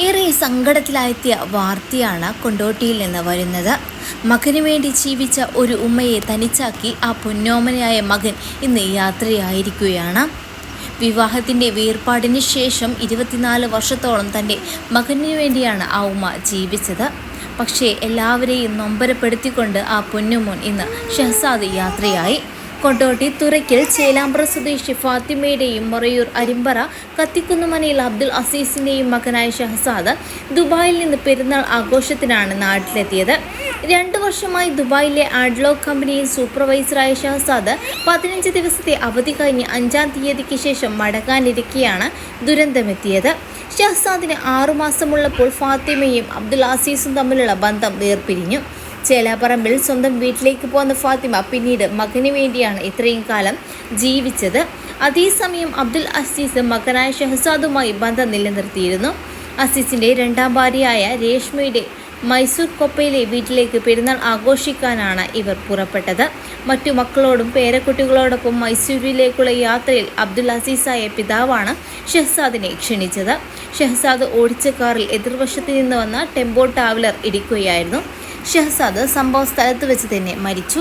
ഏറെ സങ്കടത്തിലായെത്തിയ വാർത്തയാണ് കൊണ്ടോട്ടിയിൽ നിന്ന് വരുന്നത്. മകന് വേണ്ടി ജീവിച്ച ഒരു ഉമ്മയെ തനിച്ചാക്കി ആ പൊന്നോമനയായ മകൻ ഇന്ന് യാത്രയായിരിക്കുകയാണ്. വിവാഹത്തിന്റെ വേർപാടിന് ശേഷം ഇരുപത്തിനാല് വർഷത്തോളം തന്റെ മകനു വേണ്ടിയാണ് ആ ഉമ്മ ജീവിച്ചത്. പക്ഷേ എല്ലാവരെയും നൊമ്പരപ്പെടുത്തിക്കൊണ്ട് ആ പൊന്നുമോൻ ഇന്ന് ഷഹസാദ് യാത്രയായി. കൊണ്ടോട്ടി തുറയ്ക്കൽ ചേലാമ്പ്ര സ്വദേശി ഫാത്തിമയുടെയും മറയൂർ അരിമ്പറ കത്തിക്കുന്നുമനയിൽ അബ്ദുൽ അസീസിന്റെയും മകനായ ഷഹസാദ് ദുബായിൽ നിന്ന് പെരുന്നാൾ ആഘോഷത്തിനാണ് നാട്ടിലെത്തിയത്. രണ്ടു വർഷമായി ദുബായിലെ ആഡ്ലോക്ക് കമ്പനിയിൽ സൂപ്പർവൈസറായ ഷഹസാദ് പതിനഞ്ച് ദിവസത്തെ അവധി കഴിഞ്ഞ് അഞ്ചാം തീയതിക്ക് ശേഷം മടങ്ങാനിരിക്കെയാണ് ദുരന്തമെത്തിയത്. ഷഹസാദിന് ആറുമാസമുള്ളപ്പോൾ ഫാത്തിമയും അബ്ദുൽ അസീസും തമ്മിലുള്ള ബന്ധം വേർപിരിഞ്ഞു. ചേലാപ്പറമ്പിൽ സ്വന്തം വീട്ടിലേക്ക് പോന്ന ഫാത്തിമ പിന്നീട് മകന് വേണ്ടിയാണ് ഇത്രയും കാലം ജീവിച്ചത്. അതേസമയം അബ്ദുൽ അസീസ് മകനായ ഷഹസാദുമായി ബന്ധം നിലനിർത്തിയിരുന്നു. അസീസിന്റെ രണ്ടാം ഭാര്യയായ രേഷ്മയുടെ മൈസൂർ കൊപ്പയിലെ വീട്ടിലേക്ക് പെരുന്നാൾ ആഘോഷിക്കാനാണ് ഇവർ പുറപ്പെട്ടത്. മറ്റു മക്കളോടും പേരക്കുട്ടികളോടൊപ്പം മൈസൂരിലേക്കുള്ള യാത്രയിൽ അബ്ദുൽ അസീസായ പിതാവാണ് ഷെഹസാദിനെ ക്ഷണിച്ചത്. ഷെഹസാദ് ഓടിച്ച കാറിൽ എതിർവശത്ത് നിന്ന് വന്ന ടെമ്പോ ട്രാവലർ ഇടിക്കുകയായിരുന്നു. ഷഹസാദ് സംഭവ സ്ഥലത്ത് വെച്ച് തന്നെ മരിച്ചു.